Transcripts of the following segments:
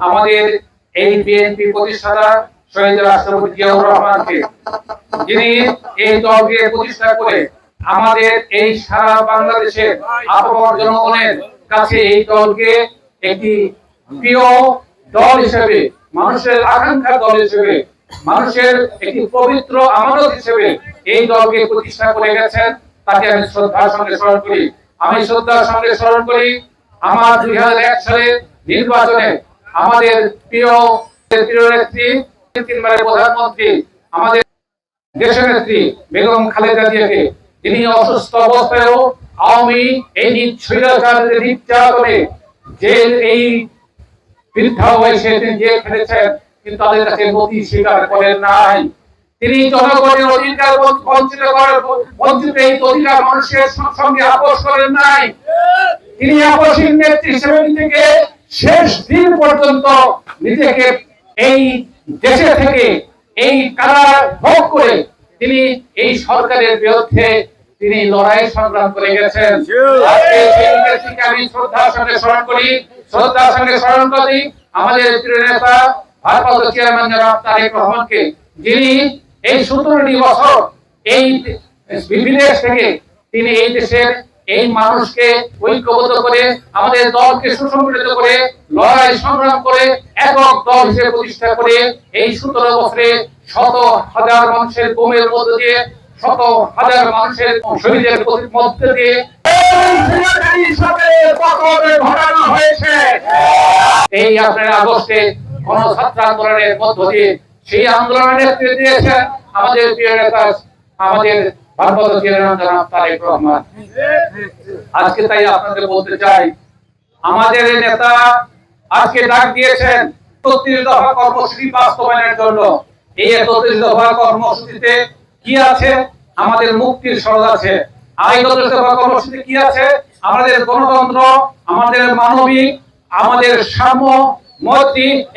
আমাদের এই বিএনপি প্রতিষ্ঠাতা শহীদ রাষ্ট্রপতি জিয়াউর রহমানকে। যিনি এই দলকে প্রতিষ্ঠা করে আমাদের এই সারা বাংলাদেশের আপামর জনগণের কাছে এই দলকে একটি প্রিয় দল হিসেবে, মানুষের আকাঙ্ক্ষার দল হিসেবে, মানুষের একটি পবিত্র আমানত হিসেবে এই দলকে প্রতিষ্ঠা করে গেছেন। তাকে আমি শ্রদ্ধার সঙ্গে স্মরণ করি। আমি শ্রদ্ধার সঙ্গে স্মরণ করি, আমার দুই হাজার এক সালে নির্বাচনে আমাদের প্রিয় প্রিয় নেত্রী, তিনবারের প্রধানমন্ত্রী, আমাদের দেশের নেত্রী বেগম খালেদা জিয়াকে, তিনি অসুস্থ অবস্থায়ও আওয়ামী এই নির্যাতনে যে এই বৃদ্ধা বয়সে তিনি জেল খেলেছেন, কিন্তু তাদের কাছে নথি স্বীকার করেন নাই। তিনি জনগণের অধিকার বঞ্চ- বঞ্চিত করার বঞ্চিত এই অধিকার মানুষের সঙ্গে আপোষ করেন নাই। তিনি নেত্রী হিসেবে নিজেকে শেষ দিন পর্যন্ত নিজেকে এই দেশে থেকে এই কারা ভোগ করে তিনি এই সরকারের বিরুদ্ধে তিনি লড়াই সংগ্রাম করে গেছেন। আজকে আমি শ্রদ্ধার সঙ্গে স্মরণ করি। শ্রদ্ধার সঙ্গে স্মরণ করি আমাদের প্রিয় নেতা ভারপ্রাপ্ত চেয়ারম্যান জনাব তারেক রহমানকে যিনি এই সতেরোটি বছর এই বিদেশ থেকে তিনি এই দেশের এই মানুষকে ঐক্যবদ্ধ করে আমাদের দলকে সুসংগঠিত করে লড়াই সংগ্রাম করে একক দল হিসেবে প্রতিষ্ঠা করে এই সতেরো বছরে শত হাজার মানুষের বোমের মধ্য দিয়ে শত হাজার মানুষের শহীদের মধ্যে দিয়ে এই আপনার আগস্টে গণছাত্র আন্দোলনের মধ্য দিয়ে সেই আন্দোলনের দিয়েছেন আমাদের আমাদের আজকে তাই আপনাদের বলতে চাই, আমাদের নেতা আজকে ডাক দিয়েছেন একত্রিশ দফা কর্মসূচি বাস্তবায়নের জন্য। এই একত্রিশ কর্মসূচিতে কি আছে? আমাদের মুক্তির সরদ আছে। একত্রিশ দফা কর্মসূচিতে কি আছে? আমাদের গণতন্ত্র, আমাদের মানবিক, আমাদের সাম্য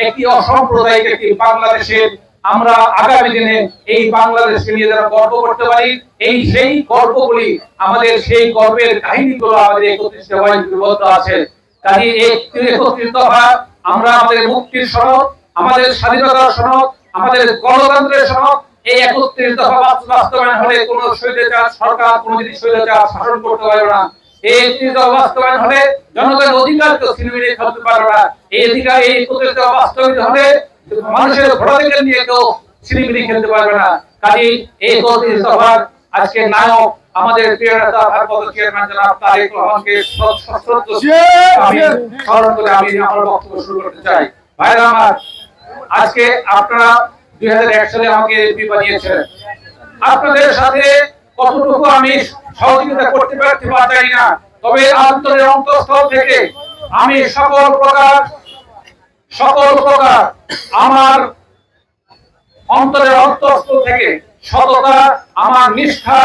একটি অসাম্প্রদায়িক একটি বাংলাদেশের আমরা আগামী দিনে এই বাংলাদেশকে নিয়ে যারা গর্ব করতে পারি, এই সেই গর্বগুলি, আমাদের সেই গর্বের কাহিনীগুলো আমাদের একত্রিশ বিবদ্ধ আছে। কাজে একত্রিশ দফা আমরা আমাদের মুক্তির সনদ, আমাদের স্বাধীনতার সনদ, আমাদের গণতন্ত্রের সনদ এই একত্রিশ দফা বাস্তবায়ন হলে কোন স্বৈরাচার সরকার কোনদিন স্বৈরাচার শাসন করতে পারবে না। এই একত্রিশ দফা বাস্তবায়ন হলে জনগণের অধিকার ছিনিমিনি খেলতে পারবে না। এই অধিকার এই একত্রিশ দফা বাস্তবায়িত হলে মানুষের ভোটাধিকার নিয়ে কেউ ছিনিমিনি খেলতে পারবে না। কাজে এই একত্রিশ দফার আজকে নায়ক আমাদের প্রিয় নেতা ভারপ্রাপ্ত চেয়ারম্যান জনাব তারেক রহমানকে স্মরণ করে আমি আমার বক্তব্য শুরু করতে চাই। ভাইরা আমার আজকে আপনারা আপনাদের সাথে কতটুকু আমি সহযোগিতা করতে না, তবে আন্তরের অন্তঃস্থল থেকে আমি সকল প্রকার সকল প্রকার আমার অন্তরের অন্তঃস্থল থেকে সততা, আমার নিষ্ঠা,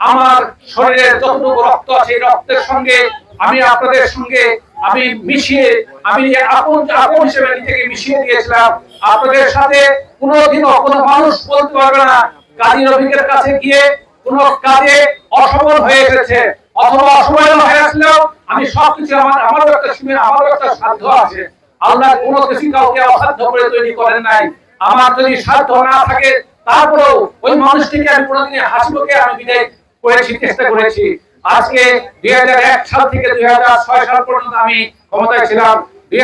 আমার শরীরের যতটুকু রক্ত আছে রক্তের সঙ্গে আমি আপনাদের সঙ্গে আমি মিশিয়ে, আমি আপন আপন হিসেবে নিজেকে মিশিয়ে দিয়েছিলাম। আপনাদের সাথে কোনোদিনও কোনো মানুষ বলতে পারবে না কাজী রফিকের কাছে গিয়ে কোনো কাজে অসফল হয়ে এসেছে। অথবা অসময় হয়ে আসলেও আমি সবকিছু আমার আমারও একটা সীমা আমারও একটা সাধ্য আছে। আল্লাহ কোনো কিছু কাউকে অসাধ্য করে তৈরি করেন নাই। আমার যদি সাধ্য না থাকে, তারপরেও ওই মানুষটিকে আমি কোনোদিন হাসি মুখে আমি বিদায় করেছি, চেষ্টা করেছি। আজকে দুই হাজার এক সাল থেকে দুই হাজার ছয় সাল পর্যন্ত আমি ক্ষমতায় ছিলাম। দুই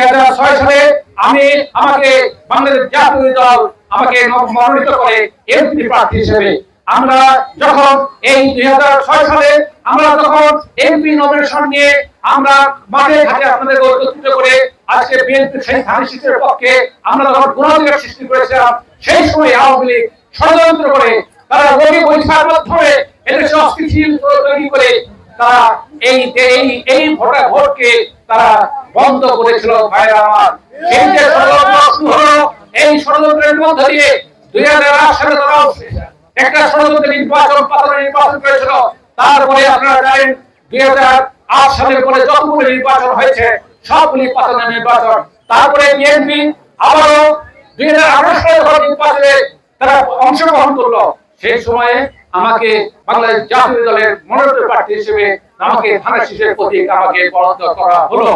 সালে আমি আমাকে বাংলাদেশ জাতীয় দল আমাকে মনোনীত করে এমপি প্রার্থী হিসেবে। আমরা যখন এই দুই সালে আমরা যখন এমপি নমিনেশন নিয়ে আমরা মাঠে ঘাটে আপনাদের একত্রিত করে আজকে বিএনপি সেই ধানের শীতের পক্ষে আমরা যখন গুণাধিকার সৃষ্টি করেছিলাম, সেই সময় আওয়ামী লীগ ষড়যন্ত্র করে তারা রবি পরীক্ষার মাধ্যমে এদেশে অস্থিতিশীল তৈরি করে তারা এই এই এই ভোটা ভোটকে তারা বন্ধ করেছিল ভাইরা আমার। এই যে ষড়যন্ত্র এই ষড়যন্ত্রের মধ্য দিয়ে দুই হাজার আট সালে তারা একটা ষড়যন্ত্র নির্বাচন পাতানো নির্বাচন করেছিল। তারপরে আপনারা জানেন, দুই হাজার আট সালের পরে যতগুলো নির্বাচন হয়েছে সবগুলি পাতানো নির্বাচন। তারপরে বিএনপি আবারও দুই হাজার আঠারো সালে নির্বাচনে তারা অংশগ্রহণ করল। সেই সময়ে আমাকে বাংলাদেশ জাতীয় দলের মনোনীত প্রার্থী হিসেবে আমাকে থানা শিশের প্রতীক আমাকে বরাদ্দ করা হলো।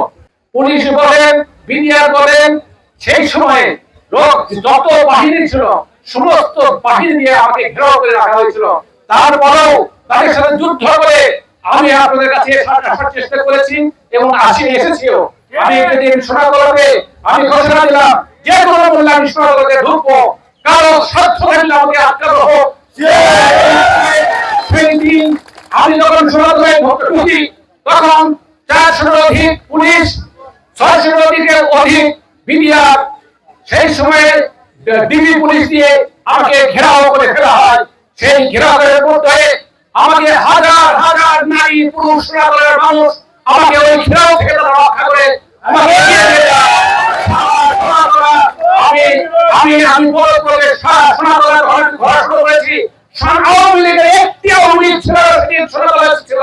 পুলিশ বলেন বিডিআর বলেন সেই সময়ে লোক যত বাহিনী ছিল সমস্ত বাহিনী দিয়ে আমাকে ঘেরাও করে রাখা হয়েছিল। তারপরেও তাদের সাথে যুদ্ধ করে আমি আপনাদের কাছে আসার চেষ্টা করেছি এবং আসি এসেছিও। আমি যেদিন সোনাগড়ে আমি ঘোষণা দিলাম যে কোনো মূল্যে আমি সোনাগড়ে ঢুকবো। কারও স্বার্থ আমাকে আটকানো হোক। আমি যখন অধিক বিডিআর সেই সময়ে ডিবি পুলিশ দিয়ে আমাকে ঘেরাও করে ফেলা হয় সেই ঘেরাওয়ের আমাকে হাজার হাজার নারী পুরুষ সোনাগড়ের মানুষ আমাকে ওই ঘেরাও থেকে তারা রক্ষা করে। আমাকে এগিয়ে নিয়ে যায়। সোনাগড়া, আমি আমি আমি করে সারা সোনাগড়ের ঘরে ঘোরা শুরু করেছি আওয়ামী লীগের একটি ছিল সেটি ছিল।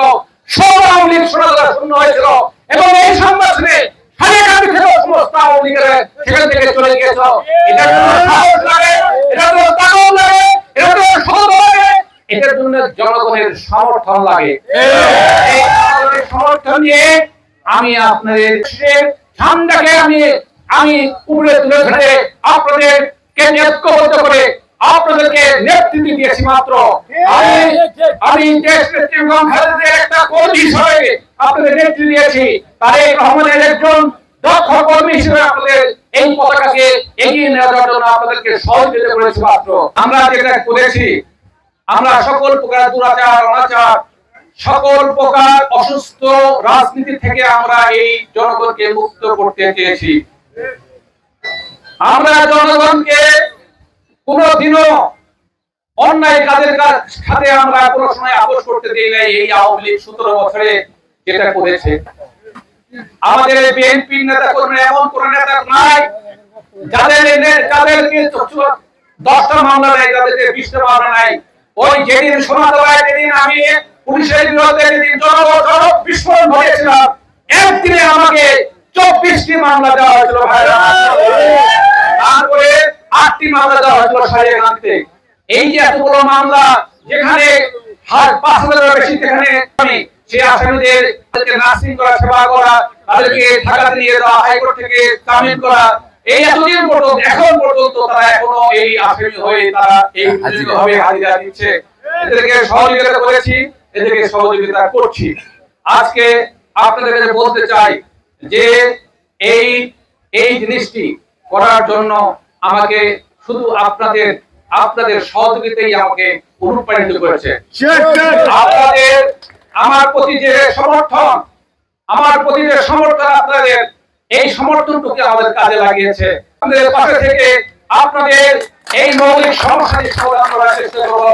হয়েছিল। এবং এই জন্য জনগণের সমর্থন লাগে। সমর্থন নিয়ে আমি আপনাদের ঠান্ডাকে আমি আমি উপরে তুলে ধরে আপনাদের কে ঐক্যবদ্ধ করে আপনাদেরকে নেতৃত্ব দিয়েছি মাত্র। আমি একটা আপনাদের নেতৃত্ব দিয়েছি। তারেক রহমানের একজন দক্ষ কর্মী হিসেবে আপনাদের এই পতাকাকে এগিয়ে নেওয়ার জন্য আপনাদেরকে সহযোগিতা করেছি মাত্র। আমরা যেটা করেছি, আমরা সকল প্রকার দুরাচার, অনাচার, সকল প্রকার অসুস্থ রাজনীতি থেকে আমরা এই জনগণকে মুক্ত করতে চেয়েছি। আমরা জনগণকে কোনদিনও অন্যায় কাজের কাজ সাথে আমরা কোনো সময় আপোষ করতে দিই নাই এই আওয়ামী লীগ সতেরো বছরে যেটা করেছে। আমাদের বিএনপি নেতা কর্মী এমন কোন নেতা নাই, যাদের যাদেরকে দশটা মামলা নাই, যাদেরকে বিশটা মামলা নাই। ওই যেদিন দেওয়ায় যেদিন আমি পুলিশের বিরুদ্ধে যেদিন জনগণ জন বিস্ফোরণ ঘটিয়েছিলাম, একদিনে আমাকে চব্বিশটি মামলা দেওয়া হয়েছিল ভাইরা। তারপরে আটটি মামলা দেওয়া হয়েছিল সারিয়াকান্তে এই যে এতগুলো মামলা যেখানে হার পাঁচ হাজারের বেশি সেখানে আমি সেই আসামিদের তাদেরকে নার্সিং করা সেবা করা তাদেরকে ঢাকাতে নিয়ে যাওয়া হাইকোর্ট থেকে জামিন করা এই এতদিন পর্যন্ত এখন পর্যন্ত তারা এখনও এই আসামি হয়ে তারা এই ভাবে হাজিরা দিচ্ছে। এদেরকে সহযোগিতা করেছি এদেরকে সহযোগিতা করছি। আজকে আপনাদের কাছে বলতে চাই যে এই এই জিনিসটি করার জন্য আমাকে শুধু আপনাদের আপনাদের সহযোগিতাই আমাকে অনুপ্রাণিত করেছে। আপনাদের আমার প্রতি যে সমর্থন আমার প্রতি যে সমর্থন আপনাদের এই সমর্থনটুকু আমাদের কাজে লাগিয়েছে। আমাদের পাশে থেকে আপনাদের এই মৌলিক সমস্যাটি সমাধান করার চেষ্টা করব।